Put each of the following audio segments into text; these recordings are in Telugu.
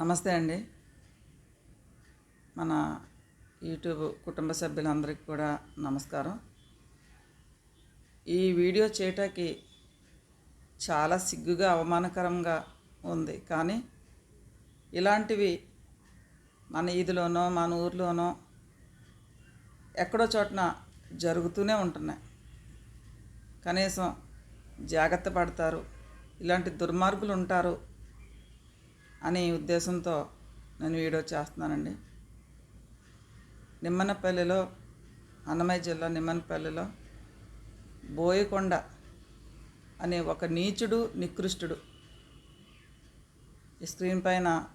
నమస్తే అండి. మన యూట్యూబ్ కుటుంబ సభ్యులందరికీ కూడా నమస్కారం. ఈ వీడియో చేయటానికి చాలా సిగ్గుగా అవమానకరంగా ఉంది. కానీ ఇలాంటివి మన ఈదిలోనో మన ఊర్లోనో ఎక్కడో చోటన జరుగుతూనే ఉంటున్నాయి. కనీసం జాగ్రత్త పడతారు. ఇలాంటి దుర్మార్గులు ఉంటారు. అనే ఉద్దేశంతో నేను వీడియో చేస్తున్నానండి. నిమ్మనపల్లిలో అన్నమయ్య జిల్లా నిమ్మనపల్లిలో బోయకొండ అనే ఒక నీచుడు నికృష్టుడు ఈ స్క్రీన్ పైన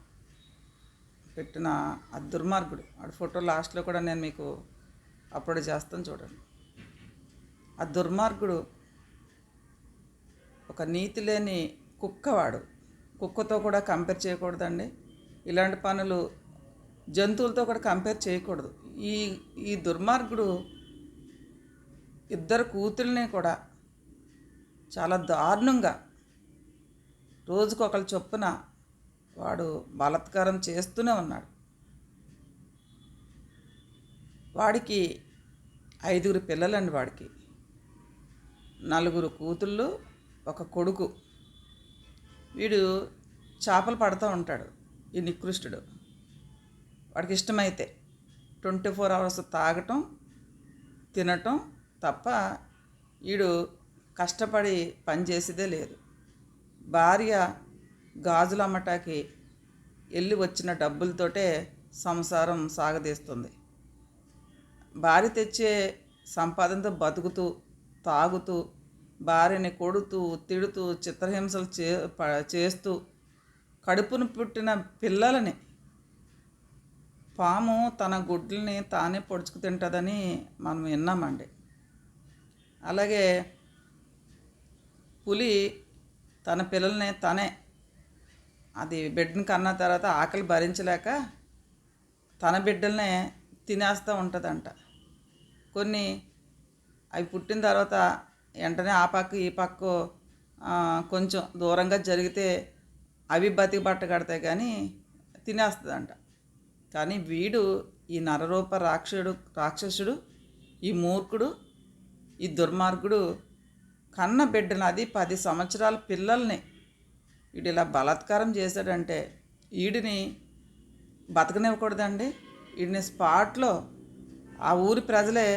పెట్టిన ఆ దుర్మార్గుడు. ఆ ఫోటో లాస్ట్లో కూడా నేను మీకు అప్లోడ్ చేస్తాను చూడండి. ఆ దుర్మార్గుడు ఒక నీతి లేని కుక్కవాడు. కుక్కతో కూడా కంపేర్ చేయకూడదండి. ఇలాంటి పనులు జంతువులతో కూడా కంపేర్ చేయకూడదు. ఈ ఈ దుర్మార్గుడు ఇద్దరు కూతుల్ని కూడా చాలా దారుణంగా రోజుకొకరు చొప్పున వాడు బలాత్కారం చేస్తూనే ఉన్నాడు. వాడికి ఐదుగురు పిల్లలండి వాడికి. నలుగురు కూతుళ్ళు ఒక కొడుకు. వీడు చేపలు పడుతూ ఉంటాడు ఈ నికృష్టుడు. వాడికి ఇష్టమైతే ట్వంటీ ఫోర్ అవర్స్ తాగటం తినటం తప్ప వీడు కష్టపడి పని చేసేదే లేదు. భార్య గాజులు అమ్మటానికి వెళ్ళి వచ్చిన డబ్బులతోటే సంసారం సాగదీస్తుంది. భార్య తెచ్చే సంపాదనతో బతుకుతూ తాగుతూ భార్యని కొడుతూ తిడుతూ చిత్రహింసలు చే ప- చేస్తూ కడుపును పుట్టిన పిల్లలని పాము తన గుడ్లని తానే పొడుచుకు తింటుందని మనం విన్నామండి. అలాగే పులి తన పిల్లల్ని తనే అది బిడ్డని కన్న తర్వాత ఆకలి భరించలేక తన బిడ్డల్ని తినేస్తూ ఉంటుందంట. కొన్ని అవి పుట్టిన తర్వాత వెంటనే ఆ పక్క ఈ పక్క కొంచెం దూరంగా జరిగితే అవి బతికి బట్ట కడతాయి కానీ తినేస్తుందంట. కానీ వీడు ఈ నరరూప రాక్షసుడు రాక్షసుడు ఈ మూర్ఖుడు ఈ దుర్మార్గుడు కన్న బిడ్డను అది పది సంవత్సరాల పిల్లల్ని వీడు ఇలా బలాత్కారం చేశాడంటే వీడిని బతకనివ్వకూడదండి. వీడిని స్పాట్లో ఆ ఊరి ప్రజలే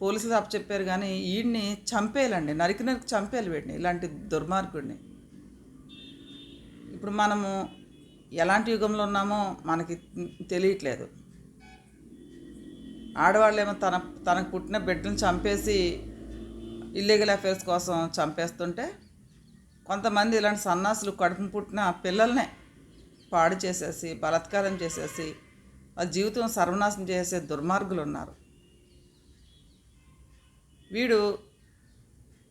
పోలీసులు చెప్పారు కానీ వీడిని చంపేయాలండి నరికి నరికి చంపేయాలి వీడిని ఇలాంటి దుర్మార్గుడిని. ఇప్పుడు మనము ఎలాంటి యుగంలో ఉన్నామో మనకి తెలియట్లేదు. ఆడవాళ్ళేమో తన తనకు పుట్టిన బిడ్డను చంపేసి ఇల్లీగల్ అఫేర్స్ కోసం చంపేస్తుంటే కొంతమంది ఇలాంటి సన్నాసులు కడుపును పుట్టిన పిల్లల్నే పాడు చేసేసి బలాత్కారం చేసేసి వాళ్ళ జీవితం సర్వనాశనం చేసే దుర్మార్గులు ఉన్నారు వీడు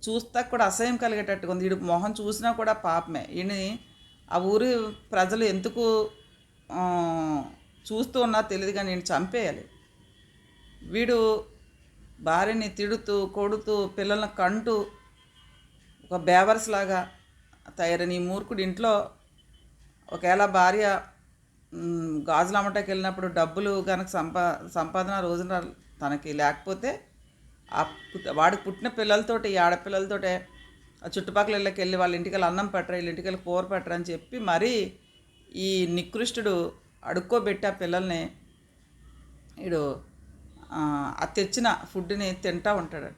చూస్తా కూడా అసహ్యం కలిగేటట్టుగా ఉంది. వీడు మొహం చూసినా కూడా పాపమే. ఈయన ఆ ఊరి ప్రజలు ఎందుకు చూస్తూ ఉన్నా తెలియదు కానీ నేను చంపేయాలి. వీడు భార్యని తిడుతూ కొడుతూ పిల్లల్ని కంటూ ఒక బేవర్స్ లాగా తయారైన ఈ మూర్ఖుడు ఇంట్లో ఒకవేళ భార్య గాజులు అమ్మటానికి వెళ్ళినప్పుడు డబ్బులు కనుక సంపా సంపాదన రోజున తనకి లేకపోతే ఆ వాడికి పుట్టిన పిల్లలతోటి ఈ ఆడపిల్లలతోటే ఆ చుట్టుపక్కల ఇళ్ళకి వెళ్ళి వాళ్ళ ఇంటికి వెళ్ళి అన్నం పెట్టరా వీళ్ళ ఇంటికి వెళ్ళి కూర పెట్టరా అని చెప్పి మరీ ఈ నికృష్టుడు అడుక్కోబెట్టి ఆ పిల్లల్ని వీడు ఆ, తెచ్చిన ఫుడ్ని తింటా ఉంటాడు.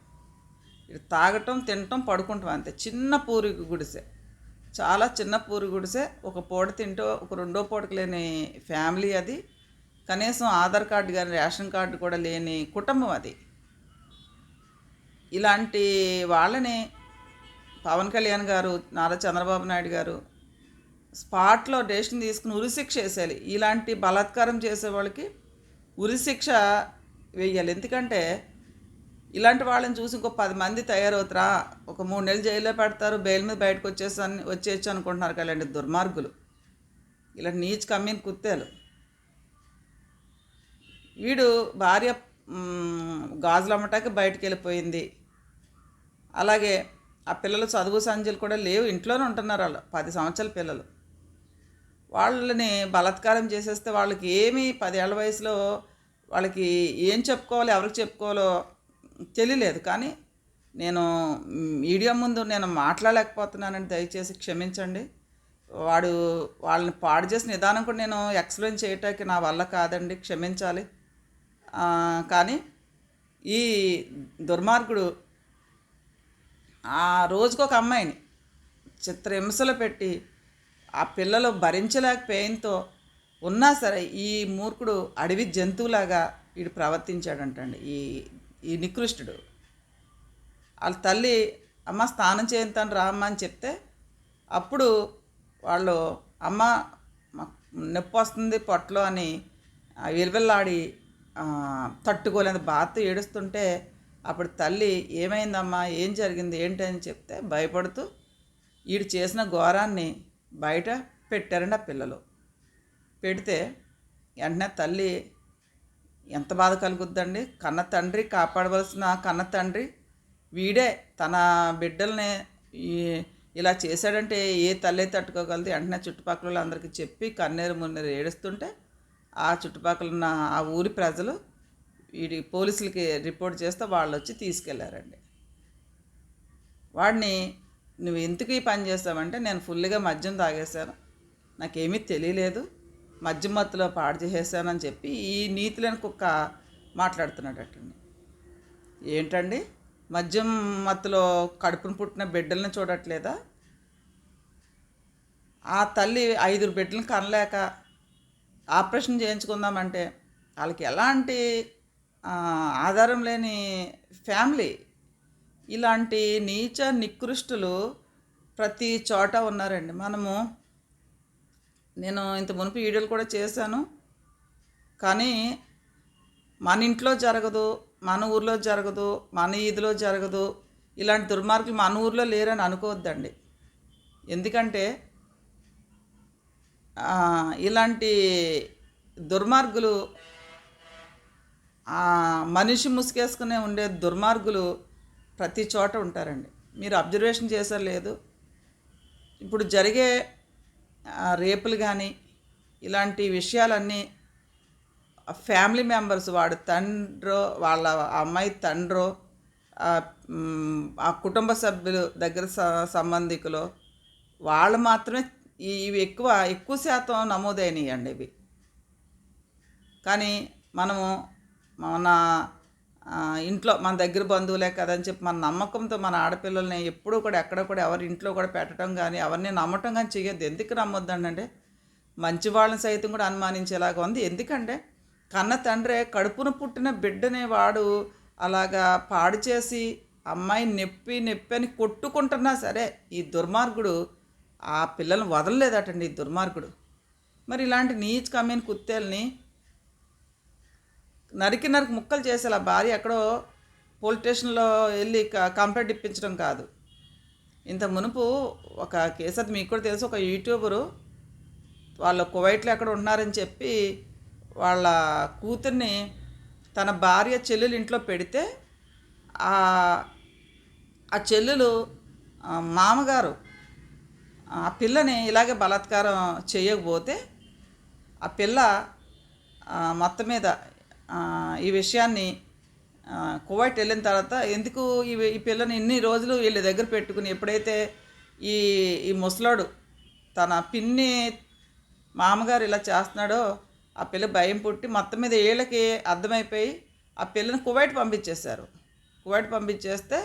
ఇది తాగటం తినటం పడుకుంటాం అంతే. చిన్న పూరి గుడిసె. చాలా చిన్న పూరి గుడిసె. ఒక పూట తింటూ ఒక రెండో పూటకు లేని ఫ్యామిలీ అది. కనీసం ఆధార్ కార్డు కానీ రేషన్ కార్డు కూడా లేని కుటుంబం అది. ఇలాంటి వాళ్ళని పవన్ కళ్యాణ్ గారు నారా చంద్రబాబు నాయుడు గారు స్పాట్లో డెసిషన్ తీసుకుని ఉరిశిక్ష వేసేయాలి. ఇలాంటి బలాత్కారం చేసే వాళ్ళకి ఉరిశిక్ష వేయాలి. ఎందుకంటే ఇలాంటి వాళ్ళని చూసి ఇంకో పది మంది తయారవుతారా? ఒక మూడు నెలలు జైల్లో పెడతారు బెయిల్ మీద బయటకు వచ్చేసాను వచ్చేయచ్చు అనుకుంటున్నారు కదండి దుర్మార్గులు. ఇలాంటి నీచ్ కమ్మీని కుత్తేలు వీడు భార్య గాజులు అమ్మటానికి బయటికి వెళ్ళిపోయింది. అలాగే ఆ పిల్లలు చదువు సంధ్యలు కూడా లేవు ఇంట్లోనే ఉంటున్నారు వాళ్ళు పది సంవత్సరాల పిల్లలు. వాళ్ళని బలాత్కారం చేసేస్తే వాళ్ళకి ఏమి పదేళ్ళ వయసులో వాళ్ళకి ఏం చెప్పుకోవాలో ఎవరికి చెప్పుకోవాలో తెలియలేదు. కానీ నేను మీడియా ముందు నేను మాట్లాడలేకపోతున్నానని దయచేసి క్షమించండి. వాడు వాళ్ళని పాడు చేసిన విధానం కూడా నేను ఎక్స్ప్లెయిన్ చేయటానికి నా వల్ల కాదండి క్షమించాలి. కానీ ఈ దుర్మార్గుడు ఆ రోజుకొక ఒక అమ్మాయిని చిత్రహింసలు పెట్టి ఆ పిల్లలు భరించలేక పెయిన్తో ఉన్నా సరే ఈ మూర్ఖుడు అడవి జంతువులాగా వీడు ప్రవర్తించాడంటండి. ఈ ఈ నికృష్టుడు. వాళ్ళ తల్లి అమ్మ స్నానం చేయింతాను రామ్మ అని చెప్తే అప్పుడు వాళ్ళు అమ్మ నొప్పి వస్తుంది పొట్టలో అని విలువెల్లాడి తట్టుకోలేని బాధతో ఏడుస్తుంటే అప్పుడు తల్లి ఏమైందమ్మా? ఏం జరిగింది? ఏంటి? అని చెప్తే భయపడుతూ వీడు చేసిన ఘోరాన్ని బయట పెట్టారండి ఆ పిల్లలు. పెడితే వెంటనే తల్లి ఎంత బాధ కలుగుద్దండి? కన్న తండ్రి కాపాడవలసిన కన్న తండ్రి వీడే. తన బిడ్డల్ని ఇలా చేశాడంటే ఏ తల్లి తట్టుకోగలదు? వెంటనే చుట్టుపక్కల అందరికీ చెప్పి కన్నీరు మున్నీరు ఏడుస్తుంటే ఆ చుట్టుపక్కల ఉన్న ఆ ఊరి ప్రజలు వీడి పోలీసులకి రిపోర్ట్ చేస్తే వాళ్ళు వచ్చి తీసుకెళ్ళారండి. వాడిని నువ్వు ఎందుకు ఈ పని చేస్తావంటే నేను ఫుల్గా మద్యం తాగేశాను. నాకేమీ తెలియలేదు. మద్యం మత్తులో పాడు చేసేసానని చెప్పి ఈ నీతిలోని కుక్క మాట్లాడుతున్నాడటండి. ఏంటండి? మద్యం మత్తులో కడుపును పుట్టిన బిడ్డల్ని చూడట్లేదా? ఆ తల్లి ఐదుగురు బిడ్డలను కనలేక ఆపరేషన్ చేయించుకుందామంటే వాళ్ళకి ఎలాంటి ఆధారం లేని ఫ్యామిలీ. ఇలాంటి నీచ నికృష్టులు ప్రతి చోట ఉన్నారండి. మనము నేను ఇంత మునుపు వీడియోలు కూడా చేశాను. కానీ మన ఇంట్లో జరగదు మన ఊర్లో జరగదు మన ఈదిలో జరగదు. ఇలాంటి దుర్మార్గులు మన ఊర్లో లేరని అనుకోవద్దండి. ఎందుకంటే ఇలాంటి దుర్మార్గులు మనిషి ముసుగేసుకునే ఉండే దుర్మార్గులు ప్రతి చోట ఉంటారండి. మీరు అబ్జర్వేషన్ చేశారు లేదు ఇప్పుడు జరిగే రేపులు కానీ ఇలాంటి విషయాలన్నీ ఫ్యామిలీ మెంబర్స్ వాడు తండ్రో వాళ్ళ అమ్మాయి తండ్రో ఆ, కుటుంబ సభ్యులు దగ్గర స- సంబంధికులు వాళ్ళు మాత్రమే ఇవి ఎక్కువ ఎక్కువ శాతం నమోదైనవి అండి ఇవి. కానీ మనము మన ఇంట్లో మన దగ్గర బంధువులే కదని చెప్పి మన నమ్మకంతో మన ఆడపిల్లల్ని ఎప్పుడూ కూడా ఎక్కడ కూడా ఎవరి ఇంట్లో కూడా పెట్టడం కానీ ఎవరిని నమ్మటం కానీ చేయొద్దు ఎందుకు నమ్మొద్దండి మంచి వాళ్ళని సైతం కూడా అనుమానించేలాగా ఉంది. ఎందుకంటే కన్న తండ్రే కడుపున పుట్టిన బిడ్డనే వాడు అలాగా పాడు చేసి అమ్మాయి నొప్పి నొప్పి అని కొట్టుకుంటున్నా సరే ఈ దుర్మార్గుడు ఆ పిల్లల్ని వదలలేదటండి ఈ దుర్మార్గుడు. మరి ఇలాంటి నీచ్ కమ్మిన కుత్తేల్ని నరికి నరికి ముక్కలు చేసేలా భార్య ఎక్కడో పోలీస్ స్టేషన్లో వెళ్ళి క- కంప్లైంట్ ఇప్పించడం కాదు. ఇంత మునుపు ఒక కేసు అది మీకు కూడా తెలుసు ఒక యూట్యూబరు వాళ్ళ కువైట్లో ఎక్కడ ఉన్నారని చెప్పి వాళ్ళ కూతుర్ని తన భార్య చెల్లెలు ఇంట్లో పెడితే ఆ చెల్లెలు మామగారు ఆ పిల్లని ఇలాగే బలాత్కారం చేయకపోతే ఆ పిల్ల మొత్తం మీద ఈ విషయాన్ని కువైట్ వెళ్ళిన తర్వాత ఎందుకు ఈ ఈ పిల్లని ఇన్ని రోజులు వీళ్ళ దగ్గర పెట్టుకుని ఎప్పుడైతే ఈ ఈ ముసలోడు తన పిన్ని మామగారు ఇలా చేస్తున్నాడో ఆ పిల్ల భయం పుట్టి మొత్తం మీద వీళ్ళకి అర్థమైపోయి ఆ పిల్లని కువైట్ పంపించేశారు. కువైట్ పంపించేస్తే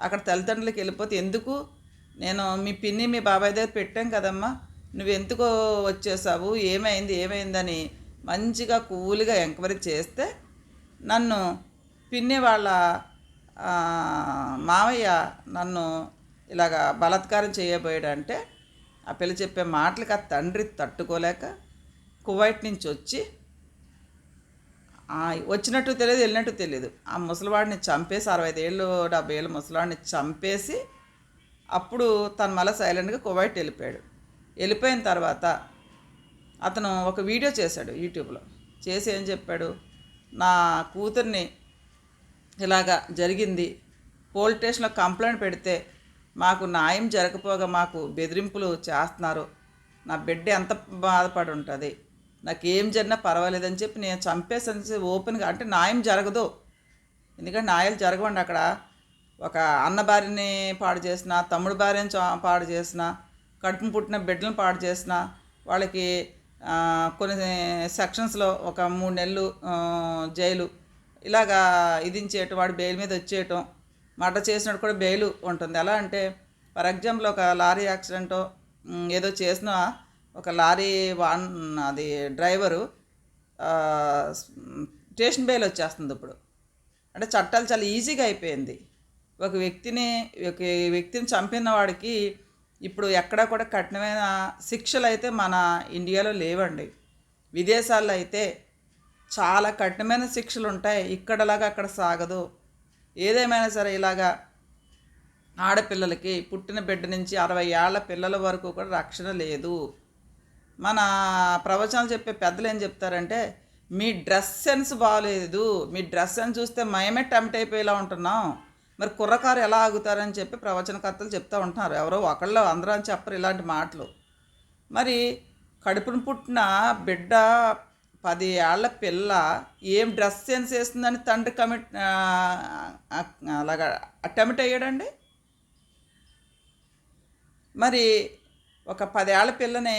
అక్కడ తల్లిదండ్రులకి వెళ్ళిపోతే ఎందుకు? నేను మీ పిన్ని మీ బాబాయ్ దగ్గర పెట్టాం కదమ్మా నువ్వు ఎందుకో వచ్చేసావు? ఏమైంది? ఏమైందని మంచిగా కూల్గా ఎంక్వైరీ చేస్తే నన్ను పిన్ని వాళ్ళ మామయ్య నన్ను ఇలాగ బలాత్కారం చేయబోయాడంటే ఆ పిల్ల చెప్పే మాటలకి ఆ తండ్రి తట్టుకోలేక కువైట్ నుంచి వచ్చి వచ్చినట్టు తెలియదు వెళ్ళినట్టు తెలియదు. ఆ ముసలివాడిని చంపేసి అరవై ఏళ్ళు డెబ్బై ఏళ్ళు ముసలివాడిని చంపేసి అప్పుడు తను మళ్ళీ సైలెంట్గా కువైట్ వెళ్ళిపోయాడు. వెళ్ళిపోయిన తర్వాత అతను ఒక వీడియో చేశాడు యూట్యూబ్లో. చేసి ఏం చెప్పాడు? నా కూతుర్ని ఇలాగా జరిగింది. పోలీస్ స్టేషన్లో కంప్లైంట్ పెడితే మాకు న్యాయం జరగపోగా మాకు బెదిరింపులు చేస్తున్నారు. నా బిడ్డ ఎంత బాధపడి ఉంటుంది? నాకు ఏం జరిగినా పర్వాలేదని చెప్పి నేను చంపేసి ఓపెన్గా అంటే న్యాయం జరగదు. ఎందుకంటే న్యాయాలు జరగవండి అక్కడ. ఒక అన్న భార్యని పాడు చేసిన తమ్ముడు భార్యని చా- పాడు చేసిన కడుపు పుట్టిన బిడ్డలను పాడు చేసిన వాళ్ళకి కొన్ని సెక్షన్స్లో ఒక మూడు నెలలు జైలు ఇలాగా ఇదించేయటం వాడు బెయిల్ మీద వచ్చేయటం మర్డర్ చేసినట్టు కూడా బెయిల్ ఉంటుంది. ఎలా అంటే ఫర్ ఎగ్జాంపుల్ ఒక లారీ యాక్సిడెంటో ఏదో చేసిన ఒక లారీ వాన్ అది డ్రైవరు స్టేషన్ బెయిల్ వచ్చేస్తుంది ఇప్పుడు. అంటే చట్టాలు చాలా ఈజీగా అయిపోయింది. ఒక వ్యక్తిని ఒక వ్యక్తిని చంపిన వాడికి ఇప్పుడు ఎక్కడ కూడా కఠినమైన శిక్షలు అయితే మన ఇండియాలో లేవండి. విదేశాల్లో అయితే చాలా కఠినమైన శిక్షలు ఉంటాయి ఇక్కడలాగా అక్కడ సాగదు. ఏదేమైనా సరే ఇలాగా ఆడపిల్లలకి పుట్టిన బిడ్డ నుంచి అరవై ఏళ్ళ పిల్లల వరకు కూడా రక్షణ లేదు. మన ప్రవచనాలు చెప్పే పెద్దలు ఏం చెప్తారంటే మీ డ్రెస్ సెన్స్ బాగాలేదు మీ డ్రెస్ సెన్స్ చూస్తే మేమే టెంప్ట్ అయిపోయేలా ఉంటున్నాం. మరి కుర్రకారు ఎలా ఆగుతారని చెప్పి ప్రవచనకర్తలు చెప్తూ ఉంటున్నారు. ఎవరో ఒకళ్ళు అందరూ అని చెప్పరు ఇలాంటి మాటలు. మరి కడుపును పుట్టిన బిడ్డ పది ఏళ్ళ పిల్ల ఏం డ్రెస్ సెన్స్ వేస్తుందని తండ్రి కమిట్ అలాగా అటెంప్ట్ అయ్యాడండి? మరి ఒక పదేళ్ళ పిల్లని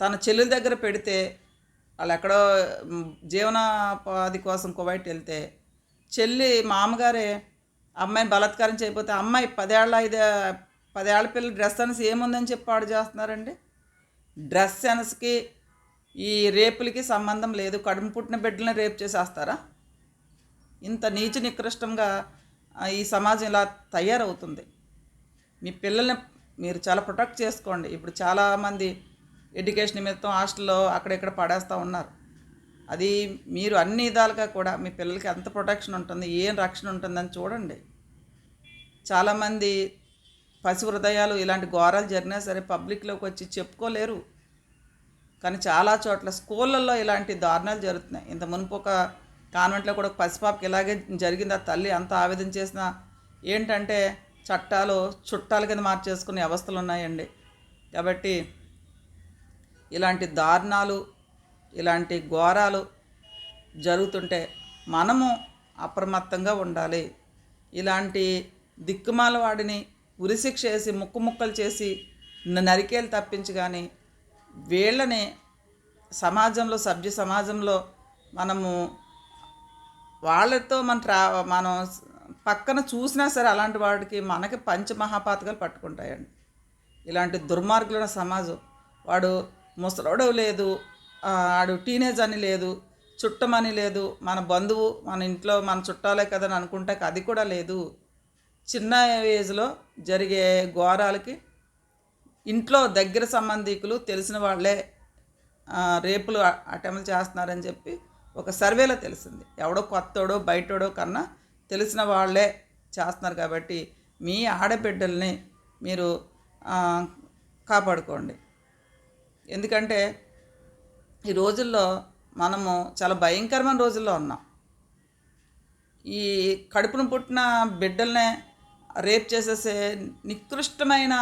తన చెల్లెల దగ్గర పెడితే వాళ్ళు ఎక్కడో జీవనోపాధి కోసం కువైట్ వెళ్తే చెల్లి మామగారే అమ్మాయిని బలాత్కారం చేయకపోతే అమ్మాయి పదేళ్ళ ఐదు పదేళ్ళ పిల్ల డ్రెస్ సెన్స్ ఏముందని చెప్పి పాడు చేస్తున్నారండి? డ్రెస్ సెన్స్కి ఈ రేపులకి సంబంధం లేదు. కడుపు పుట్టిన బిడ్డలని రేపు చేసేస్తారా? ఇంత నీచ నికృష్టంగా ఈ సమాజం ఇలా తయారవుతుంది. మీ పిల్లల్ని మీరు చాలా ప్రొటెక్ట్ చేసుకోండి. ఇప్పుడు చాలామంది ఎడ్యుకేషన్ నిమిత్తం హాస్టల్లో అక్కడిక్కడ పడేస్తూ ఉన్నారు. అది మీరు అన్ని విధాలుగా కూడా మీ పిల్లలకి ఎంత ప్రొటెక్షన్ ఉంటుంది ఏం రక్షణ ఉంటుందని చూడండి. చాలామంది పసి హృదయాలు ఇలాంటి ఘోరాలు జరిగినా సరే పబ్లిక్లోకి వచ్చి చెప్పుకోలేరు. కానీ చాలా చోట్ల స్కూళ్ళల్లో ఇలాంటి దారుణాలు జరుగుతున్నాయి. ఇంత మునుపు ఒక కాన్వెంట్లో కూడా ఒక పసిపాపకి ఇలాగే జరిగింది. ఆ తల్లి అంత ఆవేదన చేసిన ఏంటంటే చట్టాలు చుట్టాల కింద మార్చేసుకునే అవస్థలు ఉన్నాయండి. కాబట్టి ఇలాంటి దారుణాలు ఇలాంటి ఘోరాలు జరుగుతుంటే మనము అప్రమత్తంగా ఉండాలి. ఇలాంటి దిక్కుమాల వాడిని ఉరిశిక్ష వేసి ముక్కు ముక్కలు చేసి నరికేలు తప్పించి కానీ వీళ్ళని సమాజంలో సభ్య సమాజంలో మనము వాళ్ళతో మన ట్రా మనం పక్కన చూసినా సరే అలాంటి వాడికి మనకి పంచమహాపాతకాలు పట్టుకుంటాయండి. ఇలాంటి దుర్మార్గులైన సమాజం. వాడు ముసలోడు లేదు ఆడు టీనేజ్ అని లేదు చుట్టమని లేదు మన బంధువు మన ఇంట్లో మన చుట్టాలే కదని అనుకుంటే అది కూడా లేదు. చిన్న ఏజ్లో జరిగే ఘోరాలకి ఇంట్లో దగ్గర సంబంధికులు తెలిసిన వాళ్ళే రేపులు అటెంప్ట్ చేస్తున్నారని చెప్పి ఒక సర్వేలో తెలిసింది. ఎవడో కొత్తోడో బయటోడో కన్నా తెలిసిన వాళ్ళే చేస్తున్నారు కాబట్టి మీ ఆడబిడ్డల్ని మీరు కాపాడుకోండి. ఎందుకంటే ఈ రోజుల్లో మనము చాలా భయంకరమైన రోజుల్లో ఉన్నాం. ఈ కడుపును పుట్టిన బిడ్డల్నే రేప్ చేసేసే నికృష్టమైన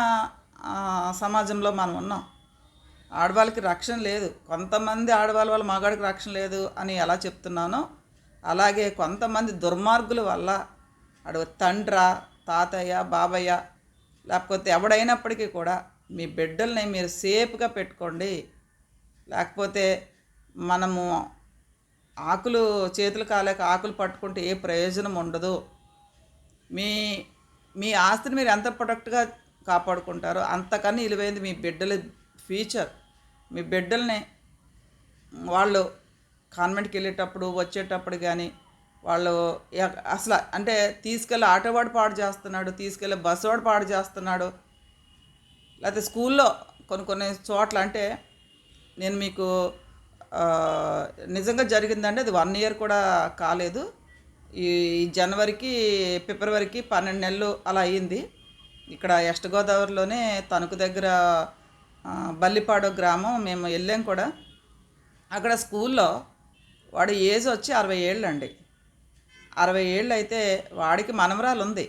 సమాజంలో మనం ఉన్నాం. ఆడవాళ్ళకి రక్షణ లేదు. కొంతమంది ఆడవాళ్ళ వల్ల మగాడికి రక్షణ లేదు అని ఎలా చెప్తున్నానో అలాగే కొంతమంది దుర్మార్గుల వల్ల ఆడ తండ్ర తాతయ్య బాబయ్య లేకపోతే ఎవడైనప్పటికీ కూడా మీ బిడ్డల్ని మీరు సేఫ్గా పెట్టుకోండి. లేకపోతే మనము ఆకులు చేతులు కాలేక ఆకులు పట్టుకుంటే ఏ ప్రయోజనం ఉండదు. మీ మీ ఆస్తిని మీరు ఎంత ప్రొటెక్ట్గా కాపాడుకుంటారో అంతకన్నా విలువైంది మీ బిడ్డల ఫ్యూచర్. మీ బిడ్డల్ని వాళ్ళు కాన్వెంట్కి వెళ్ళేటప్పుడు వచ్చేటప్పుడు కానీ వాళ్ళు అసలు అంటే తీసుకెళ్ళి ఆటోవాడు పాడు చేస్తున్నాడు తీసుకెళ్ళి బస్సు వాడు పాడు చేస్తున్నాడు. లేకపోతే స్కూల్లో కొన్ని కొన్ని చోట్ల అంటే నేను మీకు నిజంగా జరిగిందంటే అది వన్ ఇయర్ కూడా కాలేదు. ఈ జనవరికి ఫిబ్రవరికి పన్నెండు నెలలు అలా అయ్యింది ఇక్కడ వెస్ట్ గోదావరిలోనే తణుకు దగ్గర బల్లిపాడు గ్రామం మేము వెళ్ళాం కూడా. అక్కడ స్కూల్లో వాడి ఏజ్ వచ్చి అరవై ఏళ్ళు అండి అరవై ఏళ్ళు అయితే వాడికి మనమరాలు ఉంది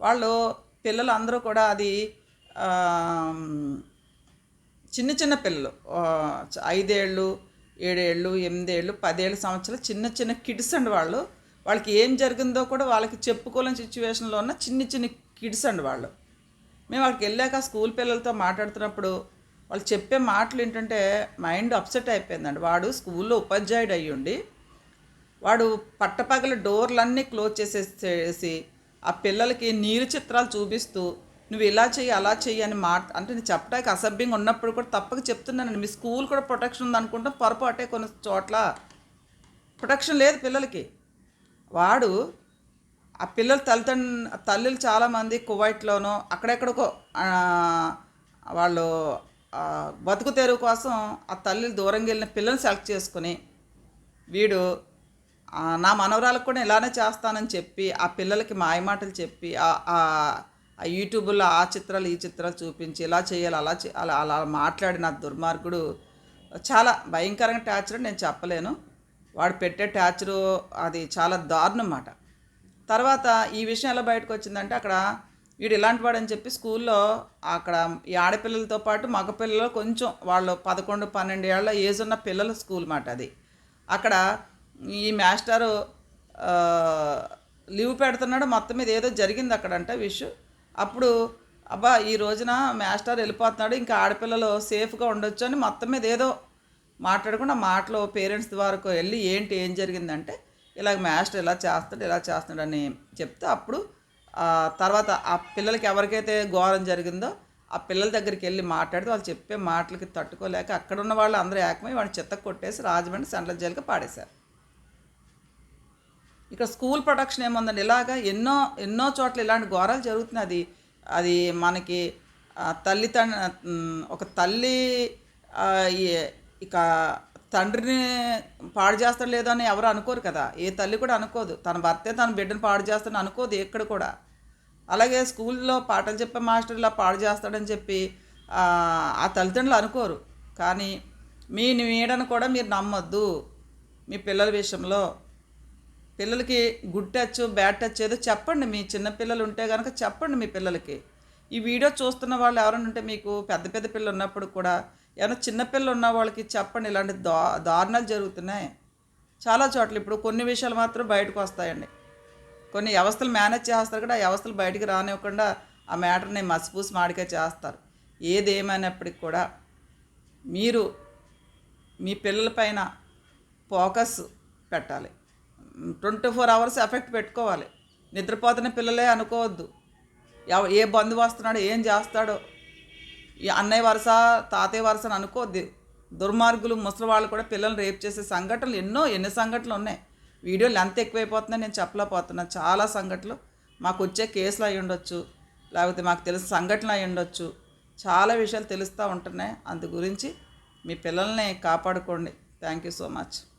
వాళ్ళు పిల్లలు అందరూ కూడా అది చిన్న చిన్న పిల్లలు ఐదేళ్ళు ఏడేళ్ళు ఎనిమిదేళ్ళు పదేళ్ళు సంవత్సరాలు చిన్న చిన్న కిడ్స్ అండి వాళ్ళు. వాళ్ళకి ఏం జరిగిందో కూడా వాళ్ళకి చెప్పుకోలేని సిచ్యువేషన్లో ఉన్న చిన్న చిన్న కిడ్స్ అండి వాళ్ళు. మేము వాళ్ళకి వెళ్ళాక స్కూల్ పిల్లలతో మాట్లాడుతున్నప్పుడు వాళ్ళు చెప్పే మాటలు ఏంటంటే మైండ్ అప్సెట్ అయిపోయిందండి. వాడు స్కూల్లో ఉపాధ్యాయుడు అయ్యుండి వాడు పట్టపగల డోర్లన్నీ క్లోజ్ చేసేసి ఆ పిల్లలకి నీరు చిత్రాలు చూపిస్తూ నువ్వు ఇలా చెయ్యి అలా చెయ్యి అని మాట అంటే నేను చెప్పడానికి అసభ్యంగా ఉన్నప్పుడు కూడా తప్పక చెప్తున్నానండి. మీ స్కూల్ కూడా ప్రొటెక్షన్ ఉంది అనుకుంటాం పొరపాటే కొన్ని చోట్ల. ప్రొటెక్షన్ లేదు పిల్లలకి. వాడు ఆ పిల్లల తల్లిదండ్రు తల్లులు చాలామంది కువైట్లోనో అక్కడెక్కడికో వాళ్ళు బతుకు తెరువు కోసం ఆ తల్లిలు దూరంగా వెళ్ళిన పిల్లల్ని సెలెక్ట్ చేసుకుని వీడు నా మనవరాలకు కూడా ఇలానే చేస్తానని చెప్పి ఆ పిల్లలకి మాయమాటలు చెప్పి ఆ- ఆ యూట్యూబ్లో ఆ చిత్రాలు ఈ చిత్రాలు చూపించి ఇలా చేయాలి అలా అలా అలా మాట్లాడిన దుర్మార్గుడు చాలా భయంకరంగా టార్చర్ నేను చెప్పలేను. వాడు పెట్టే టార్చరు అది చాలా దారుణం అన్నమాట తర్వాత ఈ విషయం ఎలా బయటకు వచ్చిందంటే అక్కడ వీడు ఇలాంటి వాడని చెప్పి స్కూల్లో అక్కడ ఈ ఆడపిల్లలతో పాటు మగపిల్లలు కొంచెం వాళ్ళు పదకొండు పన్నెండు ఏళ్ళ ఏజ్ ఉన్న పిల్లల స్కూల్ మాట అది. అక్కడ ఈ మాస్టరు లీవ్ పెడుతున్నాడు మొత్తం మీద ఏదో జరిగింది అక్కడంట విషయం అప్పుడు అబ్బా ఈ రోజున మాస్టర్ వెళ్ళిపోతున్నాడు ఇంకా ఆడపిల్లలు సేఫ్గా ఉండొచ్చు అని మొత్తం మీద ఏదో మాట్లాడకుండా మాటలు పేరెంట్స్ ద్వారా వెళ్ళి ఏంటి ఏం జరిగిందంటే ఇలాగ మాస్టర్ ఇలా చేస్తాడు ఇలా చేస్తాడు అని చెప్తే అప్పుడు తర్వాత ఆ పిల్లలకి ఎవరికైతే ఘోరం జరిగిందో ఆ పిల్లల దగ్గరికి వెళ్ళి మాట్లాడితే వాళ్ళు చెప్పే మాటలకి తట్టుకోలేక అక్కడ ఉన్న వాళ్ళు అందరూ ఏకమై వాడిని చెత్త కొట్టేసి రాజమండ్రి సెంట్రల్ జైలుకి పాడేశారు. ఇక్కడ స్కూల్ ప్రొటెక్షన్ ఏముందండి? ఇలాగా ఎన్నో ఎన్నో చోట్ల ఇలాంటి ఘోరాలు జరుగుతున్నాయి. అది అది మనకి తల్లి తండ్రి ఒక తల్లి ఇక తండ్రిని పాడు చేస్తాడు లేదో అని ఎవరు అనుకోరు కదా. ఏ తల్లి కూడా అనుకోదు. తన భర్తే తన బిడ్డను పాడు చేస్తాడని అనుకోదు ఎక్కడ కూడా. అలాగే స్కూల్లో పాటలు చెప్పే మాస్టర్ ఇలా పాడు చేస్తాడని చెప్పి ఆ, ఆ తల్లిదండ్రులు అనుకోరు. కానీ మీ నీడను కూడా మీరు నమ్మొద్దు. మీ పిల్లల విషయంలో పిల్లలకి గుడ్ టచ్ బ్యాడ్ టచ్ ఏదో చెప్పండి మీ చిన్న పిల్లలు ఉంటే కనుక చెప్పండి మీ పిల్లలకి. ఈ వీడియో చూస్తున్న వాళ్ళు ఎవరైనా ఉంటే మీకు పెద్ద పెద్ద పిల్లలు ఉన్నప్పుడు కూడా ఏమైనా చిన్నపిల్లలు ఉన్న వాళ్ళకి చెప్పండి ఇలాంటి దా దారుణాలు జరుగుతున్నాయి. చాలా చోట్ల ఇప్పుడు కొన్ని విషయాలు మాత్రం బయటకు వస్తాయండి. కొన్ని వ్యవస్థలు మేనేజ్ చేస్తారు కూడా ఆ వ్యవస్థలు బయటికి రానివ్వకుండా ఆ మ్యాటర్ని మసిపూసి మాడిగా చేస్తారు. ఏదేమైనప్పటికి కూడా మీరు మీ పిల్లలపైన ఫోకస్ పెట్టాలి. ట్వంటీ ఫోర్ అవర్స్ ఎఫెక్ట్ పెట్టుకోవాలి. నిద్రపోతున్న పిల్లలే అనుకోవద్దు. ఎవ ఏ బంధువు వస్తున్నాడో ఏం చేస్తాడో. ఈ అన్నయ్య వరుస తాతయ్య వరుస అని అనుకోద్ది దుర్మార్గులు ముసలి వాళ్ళు కూడా పిల్లల్ని రేప్ చేసే సంఘటనలు ఎన్నో ఎన్ని సంఘటనలు ఉన్నాయి. వీడియో లెంత్ ఎక్కువైపోతుందని నేను చెప్పలేకపోతున్నాను చాలా సంఘటనలు. మాకు వచ్చే కేసులు అయి ఉండొచ్చు. లేకపోతే మాకు తెలిసిన సంఘటనలు అయి ఉండొచ్చు. చాలా విషయాలు తెలుస్తూ ఉంటున్నాయి. అందు గురించి మీ పిల్లల్ని కాపాడుకోండి. Thank you so much.